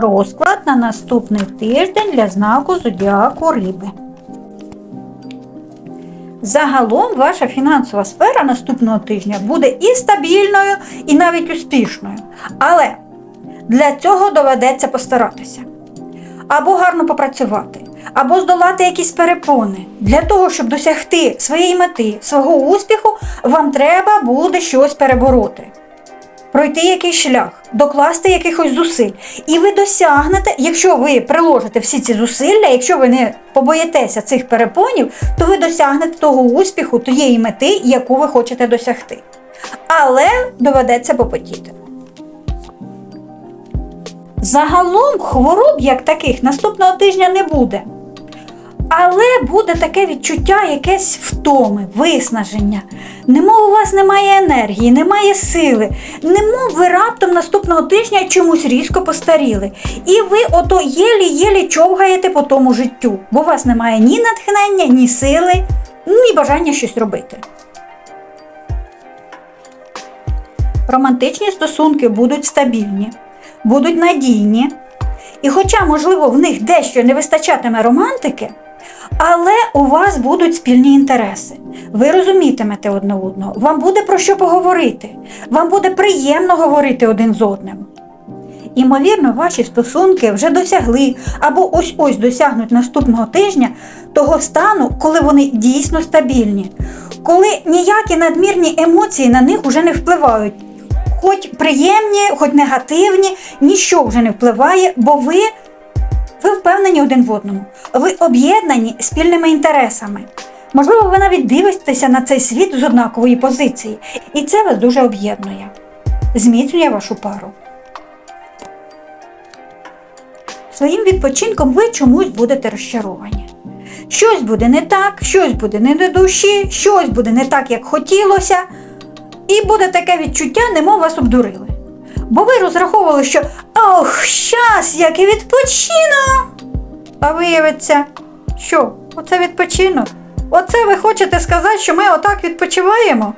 Розклад на наступний тиждень для знаку зодіаку риби. Загалом ваша фінансова сфера наступного тижня буде і стабільною, і навіть успішною. Але для цього доведеться постаратися. Або гарно попрацювати, або здолати якісь перепони. Для того, щоб досягти своєї мети, свого успіху, вам треба буде щось перебороти пройти якийсь шлях, докласти якихось зусиль. І ви досягнете, якщо ви приложите всі ці зусилля, якщо ви не побоїтеся цих перепонів, то ви досягнете того успіху, тієї мети, яку ви хочете досягти. Але доведеться попотіти. Загалом хвороб як таких наступного тижня не буде. Але буде таке відчуття якесь втоми, виснаження. Немов у вас немає енергії, немає сили, немов ви раптом наступного тижня чомусь різко постаріли. І ви ото єлі-єлі човгаєте по тому життю, бо у вас немає ні натхнення, ні сили, ні бажання щось робити. Романтичні стосунки будуть стабільні, будуть надійні. І хоча, можливо, в них дещо не вистачатиме романтики, але у вас будуть спільні інтереси. Ви розумітимете одне одного, вам буде про що поговорити, вам буде приємно говорити один з одним. Імовірно, ваші стосунки вже досягли або ось ось досягнуть наступного тижня того стану, коли вони дійсно стабільні, коли ніякі надмірні емоції на них уже не впливають. Хоч приємні, хоч негативні, ніщо вже не впливає, бо ви ви впевнені один в одному. Ви об'єднані спільними інтересами. Можливо, ви навіть дивитеся на цей світ з однакової позиції, і це вас дуже об'єднує, зміцнює вашу пару. Своїм відпочинком ви чомусь будете розчаровані. Щось буде не так, щось буде не до душі, щось буде не так, як хотілося, і буде таке відчуття, немов вас обдурили. Бо ви розраховували, що ох, щас, як і відпочину. А виявиться, що оце відпочинок. Оце ви хочете сказати, що ми отак відпочиваємо?